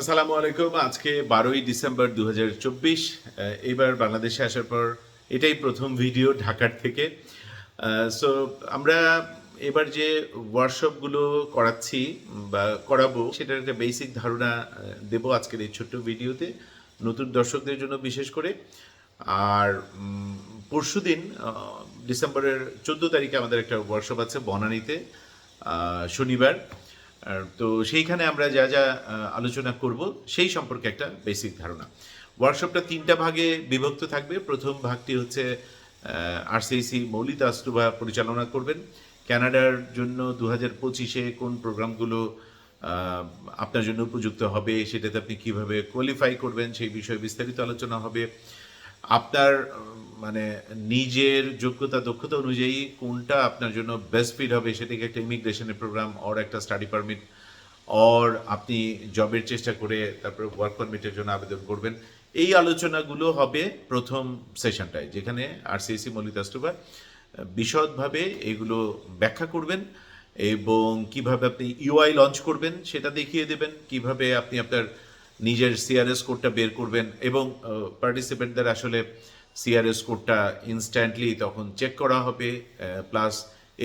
আসসালামু আলাইকুম। আজকে বারোই ডিসেম্বর দু এবার বাংলাদেশে আসার পর এটাই প্রথম ভিডিও ঢাকার থেকে। সো আমরা এবার যে ওয়ার্কশপগুলো করাচ্ছি বা করাবো, সেটার একটা বেসিক ধারণা দেবো আজকের এই ছোট্ট ভিডিওতে নতুন দর্শকদের জন্য বিশেষ করে। আর পরশু দিন ডিসেম্বরের চোদ্দ তারিখে আমাদের একটা ওয়ার্কশপ আছে বনানীতে শনিবার। তো সেইখানে আমরা যা যা আলোচনা করব, সেই সম্পর্কে একটা বেসিক ধারণা। ওয়ার্কশপটা তিনটা ভাগে বিভক্ত থাকবে। প্রথম ভাগটি হচ্ছে আরসিসি মৌলিত আস্তুবা পরিচালনা করবেন। কানাডার জন্য দু হাজার পঁচিশে কোন প্রোগ্রামগুলো আপনার জন্য উপযুক্ত হবে, সেটাতে আপনি কীভাবে কোয়ালিফাই করবেন, সেই বিষয়ে বিস্তারিত আলোচনা হবে। আপনার মানে নিজের যোগ্যতা, দক্ষতা অনুযায়ী কোনটা আপনার জন্য বেস্ট ফিট হবে সেটাকে একটা ইমিগ্রেশনের প্রোগ্রাম অর একটা স্টাডি পারমিট অর আপনি জবের চেষ্টা করে তারপরে ওয়ার্ক পারমিটের জন্য আবেদন করবেন। এই আলোচনাগুলো হবে প্রথম সেশনটায় যেখানে আরসিএসি মল্লিক আস্টুবা বিশদভাবে এগুলো ব্যাখ্যা করবেন এবং কীভাবে আপনি ইউআই লঞ্চ করবেন সেটা দেখিয়ে দেবেন। কীভাবে আপনি আপনার নিজের সিআরএস কোডটা বের করবেন এবং পার্টিসিপেন্টদের আসলে সিআরএস কোডটা ইনস্ট্যান্টলি তখন চেক করা হবে প্লাস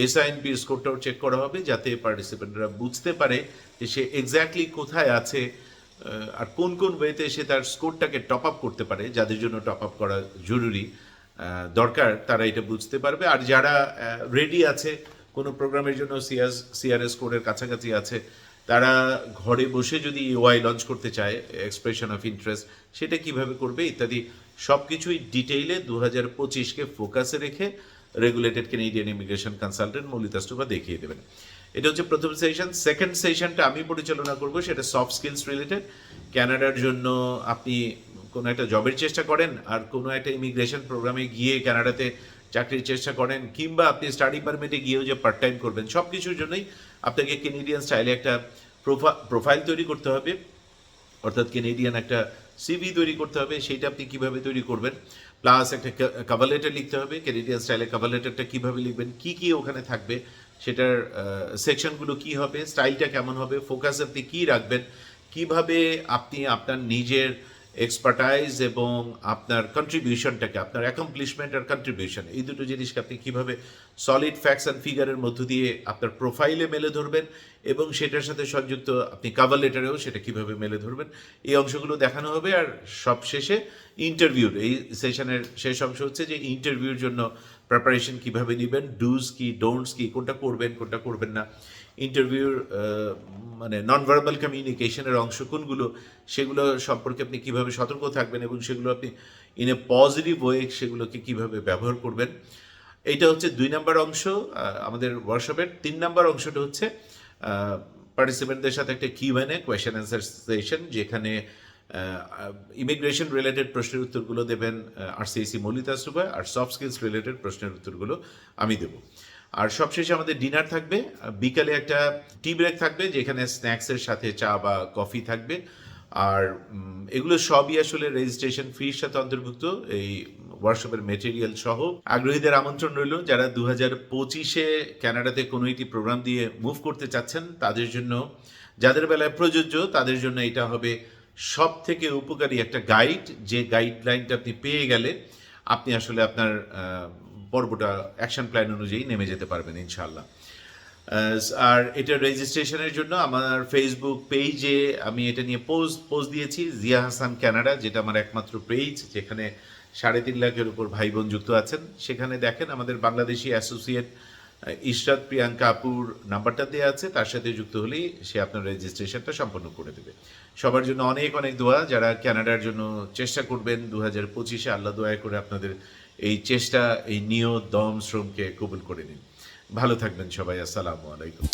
এসআইএনপি স্কোরটাও চেক করা হবে যাতে পার্টিসিপেন্টরা বুঝতে পারে যে সে এক্স্যাক্টলি কোথায় আছে আর কোন কোন ওয়েতে সে তার স্কোরটাকে টপ আপ করতে পারে, যাদের জন্য টপ আপ করা জরুরি। দরকার, তারা এটা বুঝতে পারবে। আর যারা রেডি আছে, কোনো প্রোগ্রামের জন্য সিআস সিআরএস কোডের কাছাকাছি আছে তারা ঘরে বসে যদি ইউআই লঞ্চ করতে চায় এক্সপ্রেশন অফ ইন্টারেস্ট সেটা কীভাবে করবে ইত্যাদি সব কিছুই ডিটেইলে দু হাজার পঁচিশকে ফোকাসে রেখে রেগুলেটেড কেনেডিয়ান ইমিগ্রেশন কনসালটেন্ট মৌলিতাস্টুপা দেখিয়ে দেবেন। এটা হচ্ছে প্রথম সেশন সেকেন্ড সেশনটা আমি পরিচালনা করব, সেটা সফট স্কিলস রিলেটেড ক্যানাডার জন্য আপনি কোনো একটা জবের চেষ্টা করেন আর কোনো একটা ইমিগ্রেশন প্রোগ্রামে গিয়ে কানাডাতে চাকরির চেষ্টা করেন, কিংবা আপনি স্টাডি পারমিটে গিয়েও যে পার্ট টাইম করবেন সব কিছুর জন্যই আপনাকে কেনেডিয়ান স্টাইলে একটা প্রোফাইল তৈরি করতে হবে, অর্থাৎ কেনেডিয়ান একটা সিভি তৈরি করতে হবে, সেইটা আপনি কীভাবে তৈরি করবেন প্লাস একটা কাভার লেটার লিখতে হবে কেনেডিয়ান স্টাইলে কাভার লেটারটা কীভাবে লিখবেন, কী কী ওখানে থাকবে, সেটার সেকশনগুলো কি হবে স্টাইলটা কেমন হবে ফোকাস আপনি কী রাখবেন, কীভাবে আপনি আপনার নিজের এক্সপার্টাইজ এবং আপনার কন্ট্রিবিউশনটাকে আপনার অ্যাকমপ্লিশমেন্ট আর কন্ট্রিবিউশন এই দুটো জিনিসকে আপনি কীভাবে সলিড ফ্যাক্টস অ্যান্ড ফিগারের মধ্য দিয়ে আপনার প্রোফাইলে মেলে ধরবেন এবং সেটার সাথে সংযুক্ত আপনি কাভার লেটারেও সেটা কীভাবে মেলে ধরবেন, এই অংশগুলো দেখানো হবে। আর সব শেষে ইন্টারভিউর এই সেশনের শেষ অংশ হচ্ছে যে ইন্টারভিউর জন্য প্রিপারেশন কীভাবে নেবেন ডুজ কি ডোন্টস কি, কোনটা করবেন কোনটা করবেন না ইন্টারভিউর মানে নন ভার্বাল কমিউনিকেশনের অংশ কোনগুলো, সেগুলো সম্পর্কে আপনি কীভাবে সতর্ক থাকবেন এবং সেগুলো আপনি ইন এ পজিটিভ ওয়ে সেগুলোকে কীভাবে ব্যবহার করবেন। এইটা হচ্ছে দুই নাম্বার অংশ আমাদের ওয়ার্কশপের তিন নাম্বার অংশটা হচ্ছে পার্টিসিপেন্টদের সাথে একটা কিউএনএ কোয়েশ্চেন অ্যান্সার সেশন যেখানে ইমিগ্রেশন রিলেটেড প্রশ্নের উত্তরগুলো দেবেন আরসিএসি মৌলিতাস্টুবা আর সফট স্কিলস রিলেটেড প্রশ্নের উত্তরগুলো আমি দেবো। আর সবশেষে আমাদের ডিনার থাকবে বিকালে একটা টি ব্রেক থাকবে, যেখানে স্ন্যাক্সের সাথে চা বা কফি থাকবে। আর এগুলো সবই আসলে রেজিস্ট্রেশন ফির সাথে অন্তর্ভুক্ত, এই ওয়ার্কশপের মেটেরিয়াল সহ। আগ্রহীদের আমন্ত্রণ রইল, যারা দু হাজার পঁচিশে কানাডাতে কোনো একটি প্রোগ্রাম দিয়ে মুভ করতে চাচ্ছেন, তাদের জন্য, যাদের বেলায় প্রযোজ্য, তাদের জন্য এটা হবে সব থেকে উপকারী একটা গাইড যে গাইডলাইনটা আপনি পেয়ে গেলে আপনি আসলে আপনার পর্বটা অ্যাকশন প্ল্যান অনুযায়ী নেমে যেতে পারবেন ইনশাল্লাহ আর এটা রেজিস্ট্রেশনের জন্য আমার ফেসবুক পেজে আমি এটা নিয়ে পোস্ট পোস্ট দিয়েছি, জিয়া হাসান ক্যানাডা যেটা আমার একমাত্র পেজ যেখানে সাড়ে তিন লাখের উপর ভাই বোন যুক্ত আছেন। সেখানে দেখেন আমাদের বাংলাদেশি অ্যাসোসিয়েট ইশরাত প্রিয়াঙ্কা আপুর নাম্বারটা দেওয়া আছে, তার সাথে যুক্ত হলেই সে আপনার রেজিস্ট্রেশনটা সম্পন্ন করে দেবে। সবার জন্য অনেক অনেক দোয়া, যারা ক্যানাডার জন্য চেষ্টা করবেন দু হাজার পঁচিশে আল্লাহ দোয়া করে আপনাদের এই চেষ্টা, এই নিয়ত, দম, শ্রমকে কবুল করে নিন। ভালো থাকবেন সবাই, আসসালামু আলাইকুম।